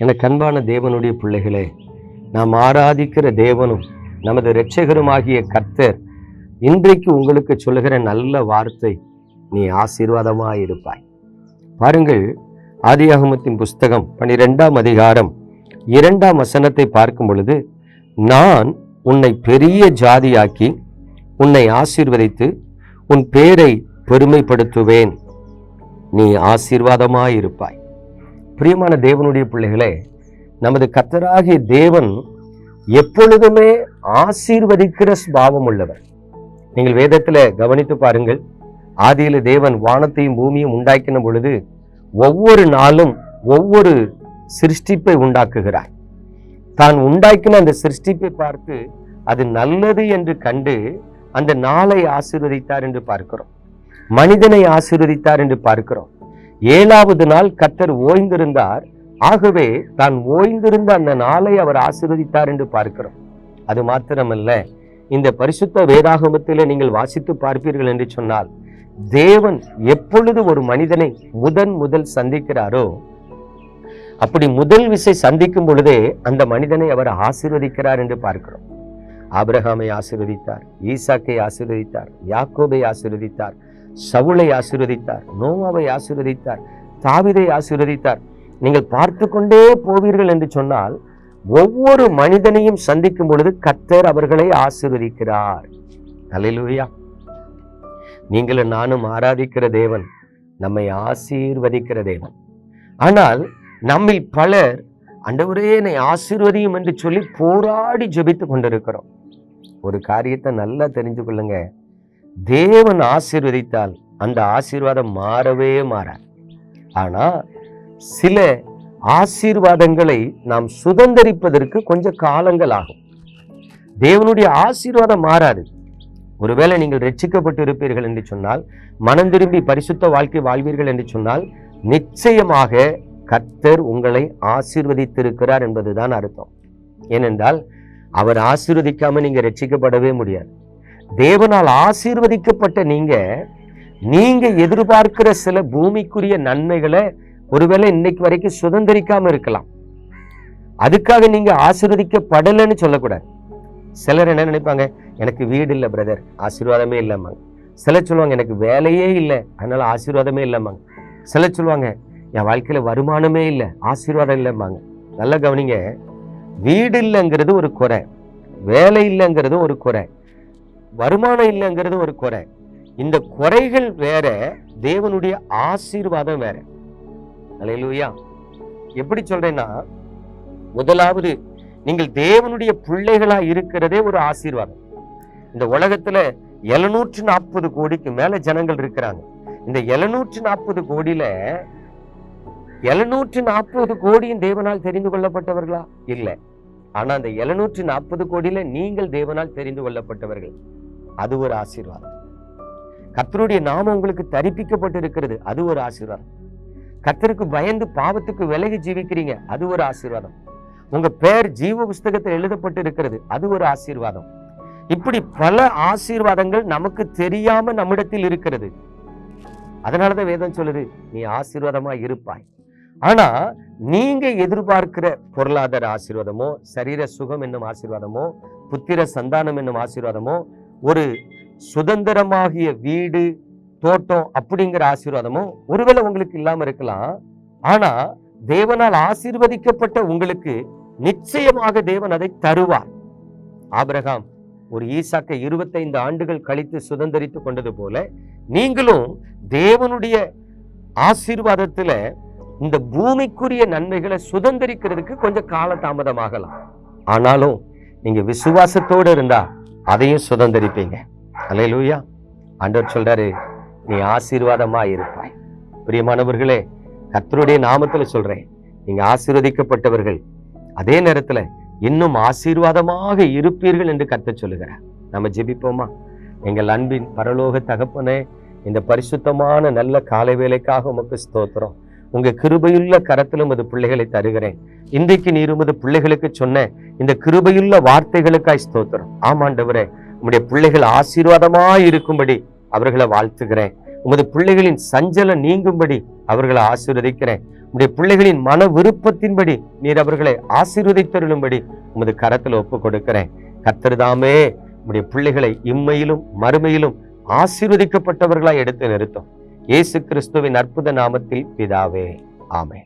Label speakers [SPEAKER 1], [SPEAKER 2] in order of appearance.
[SPEAKER 1] எனக்கு அன்பான தேவனுடைய பிள்ளைகளே நாம் ஆராதிக்கிற தேவனும் நமது இரட்சகருமாகிய கர்த்தர் இன்றைக்கு உங்களுக்கு சொல்லுகிற நல்ல வார்த்தை நீ ஆசீர்வாதமாக இருப்பாய். பாருங்கள் ஆதியாகமத்தின் புஸ்தகம் பனிரெண்டாம் அதிகாரம் இரண்டாம் வசனத்தை பார்க்கும் பொழுது நான் உன்னை பெரிய ஜாதியாக்கி உன்னை ஆசீர்வதித்து உன் பேரை பெருமைப்படுத்துவேன். நீ ஆசீர்வாதமாக இருப்பாய். பிரியமான தேவனுடைய பிள்ளைகளே நமது கத்தராகிய தேவன் எப்பொழுதுமே ஆசீர்வதிக்கிற சுபாவம் உள்ளவர். நீங்கள் வேதத்தில் கவனித்து பாருங்கள் ஆதியில தேவன் வானத்தையும் பூமியும் உண்டாக்கின பொழுது ஒவ்வொரு நாளும் ஒவ்வொரு சிருஷ்டிப்பை உண்டாக்குகிறார். தான் உண்டாக்கின அந்த சிருஷ்டிப்பை பார்த்து அது நல்லது என்று கண்டு அந்த நாளை ஆசீர்வதித்தார் என்று பார்க்கிறோம். மனிதனை ஆசீர்வதித்தார் என்று பார்க்கிறோம். ஏழாவது நாள் கத்தர் ஓய்ந்திருந்தார். ஆகவே தான் ஓய்ந்திருந்த அந்த நாளை அவர் ஆசிர்வதித்தார் என்று பார்க்கிறோம். அது மாத்திரமல்ல இந்த பரிசுத்த வேதாகமத்திலே நீங்கள் வாசித்து பார்ப்பீர்கள் என்று சொன்னால் தேவன் எப்பொழுது ஒரு மனிதனை முதன் முதல் சந்திக்கிறாரோ அப்படி முதல் விசை சந்திக்கும் பொழுதே அந்த மனிதனை அவர் ஆசிர்வதிக்கிறார் என்று பார்க்கிறோம். ஆபிரகாமை ஆசிர்வதித்தார் ஈசாக்கை ஆசிர்வதித்தார் யாக்கோபை ஆசிர்வதித்தார் சவுளை ஆசீர்வதித்தார் நோவாவை ஆசீர்வதித்தார் தாவிதை ஆசீர்வதித்தார். நீங்கள் பார்த்து கொண்டே போவீர்கள் என்று சொன்னால் ஒவ்வொரு மனிதனையும் சந்திக்கும் பொழுது கத்தர் அவர்களை ஆசீர்வதிக்கிறார். அல்லேலூயா நீங்களும் நானும் ஆராதிக்கிற தேவன் நம்மை ஆசீர்வதிக்கிற தேவன். ஆனால் நம்மில் பலர் அண்டவரே என்னை ஆசீர்வதியும் என்று சொல்லி போராடி ஜெபித்து கொண்டிருக்கிறோம். ஒரு காரியத்தை நல்லா தெரிஞ்சு கொள்ளுங்க தேவன் ஆசீர்வதித்தால் அந்த ஆசீர்வாதம் மாறவே மாறாது. ஆனா சில ஆசீர்வாதங்களை நாம் சுதந்தரிப்பதற்கு கொஞ்சம் காலங்கள் ஆகும். தேவனுடைய ஆசீர்வாதம் மாறாது. ஒருவேளை நீங்கள் ரட்சிக்கப்பட்டு இருப்பீர்கள் என்று சொன்னால் மனம் திரும்பி பரிசுத்த வாழ்க்கை வாழ்வீர்கள் என்று சொன்னால் நிச்சயமாக கர்த்தர் உங்களை ஆசீர்வதித்திருக்கிறார் என்பதுதான் அர்த்தம். ஏனென்றால் அவர் ஆசீர்வதிக்காமல் நீங்க ரட்சிக்கப்படவே முடியாது. தேவனால் ஆசீர்வதிக்கப்பட்ட நீங்க நீங்க எதிர்பார்க்கிற சில பூமிக்குரிய நன்மைகளை ஒருவேளை இன்னைக்கு வரைக்கும் சுதந்திரிக்காம இருக்கலாம். அதுக்காக நீங்க ஆசீர்வதிக்கப்படலைன்னு சொல்லக்கூடாது. சிலர் என்ன நினைப்பாங்க? எனக்கு வீடு இல்லை பிரதர் ஆசீர்வாதமே இல்லைம்மாங்க. சிலர் சொல்லுவாங்க எனக்கு வேலையே இல்லை. அதனால ஆசீர்வாதமே இல்லைம்மாங்க. சிலர் சொல்லுவாங்க என் வாழ்க்கையில் வருமானமே இல்லை. ஆசீர்வாதம் இல்லைம்மாங்க. நல்லா கவனிங்க. வீடு இல்லைங்கிறது ஒரு குறை. வேலை இல்லைங்கிறது ஒரு குறை. வருமானம் இல்லைங்கிறது ஒரு குறை. இந்த குறைகள் வேற தேவனுடைய ஆசீர்வாதம் வேற. அல்லேலூயா எப்படி சொல்றேன்னா முதலாவது நீங்கள் தேவனுடைய பிள்ளைகளா இருக்கிறதே ஒரு ஆசீர்வாதம். இந்த உலகத்துல எழுநூற்று நாற்பது கோடிக்கு மேல ஜனங்கள் இருக்கிறாங்க. இந்த எழுநூற்று நாற்பது கோடியில எழுநூற்று நாற்பது கோடியும் தேவனால் தெரிந்து கொள்ளப்பட்டவர்களா? இல்ல. ஆனா அந்த எழுநூற்று நாற்பது கோடியில நீங்கள் தேவனால் தெரிந்து கொள்ளப்பட்டவர்கள். அது ஒரு ஆசீர்வாதம். கத்தருடைய நாமம் உங்களுக்கு தரிப்பிக்கப்பட்டு இருக்கிறது அது ஒரு ஆசீர்வாதம். கத்தருக்கு பயந்து பாவத்துக்கு விலகி ஜீவிக்கிறீங்க அது ஒரு ஆசீர்வாதம். உங்க பெயர் ஜீவ புஸ்தகத்தில் எழுதப்பட்டு இருக்கிறது அது ஒரு ஆசீர்வாதம். இப்படி பல ஆசீர்வாதங்கள் நமக்கு தெரியாம நம்மிடத்தில் இருக்கிறது. அதனாலதான் வேதம் சொல்லுது நீ ஆசீர்வாதமா இருப்பாய். ஆனா நீங்க எதிர்பார்க்கிற பொருளாதார ஆசீர்வாதமோ சரீர சுகம் என்னும் ஆசீர்வாதமோ புத்திர சந்தானம் என்னும் ஆசீர்வாதமோ ஒரு சுதந்திரமாகிய வீடு தோட்டம் அப்படிங்கிற ஆசீர்வாதமும் ஒருவேளை உங்களுக்கு இல்லாம இருக்கலாம். ஆனா தேவனால் ஆசீர்வதிக்கப்பட்ட உங்களுக்கு நிச்சயமாக தேவன் அதை தருவார். ஆபிரகாம் ஒரு ஈசாக்கை இருபத்தைந்து ஆண்டுகள் கழித்து சுதந்திரித்து கொண்டது போல நீங்களும் தேவனுடைய ஆசீர்வாதத்துல இந்த பூமிக்குரிய நன்மைகளை சுதந்திரிக்கிறதுக்கு கொஞ்சம் கால தாமதமாகலாம் ஆனாலும் நீங்க விசுவாசத்தோடு இருந்தா அதையும் சுதந்திரிப்பீங்க. அல்லேலூயா ஆண்டவர் சொல்றாரு நீ ஆசீர்வாதமா இருப்பாய். பிரியமானவர்களே கர்த்தருடைய நாமத்துல சொல்றேன் நீங்க ஆசீர்வதிக்கப்பட்டவர்கள் அதே நேரத்துல இன்னும் ஆசீர்வாதமாக இருப்பீர்கள் என்று கத்த சொல்லுகிறார். நம்ம ஜெபிப்போமா? எங்கள் அன்பின் பரலோக தகப்பனே இந்த பரிசுத்தமான நல்ல காலை வேலைக்காக உமக்கு ஸ்தோத்திரம். உங்க கிருபையுள்ள கரத்தில் உமது பிள்ளைகளை தருகிறேன். இன்றைக்கு நீர் உமது பிள்ளைகளுக்கு சொன்ன இந்த கிருபையுள்ள வார்த்தைகளுக்காய் ஸ்தோத்திரம். ஆமாண்டவரே உம்முடைய பிள்ளைகள் ஆசீர்வாதமாய் இருக்கும்படி அவர்களை வாழ்த்துகிறேன். உமது பிள்ளைகளின் சஞ்சலம் நீங்கும்படி அவர்களை ஆசீர்வதிக்கிறேன். உடைய பிள்ளைகளின் மன விருப்பத்தின்படி நீர் அவர்களை ஆசீர்வதித்தருளும்படி உமது கரத்தில் ஒப்பு கொடுக்கிறேன் கர்த்தர்தாமே உடைய பிள்ளைகளை இம்மையிலும் மறுமையிலும் ஆசீர்வதிக்கப்பட்டவர்களாய் எடுத்து நிறுத்தும். இயேசு கிறிஸ்துவின் அற்புத நாமத்தில் பிதாவே. ஆமே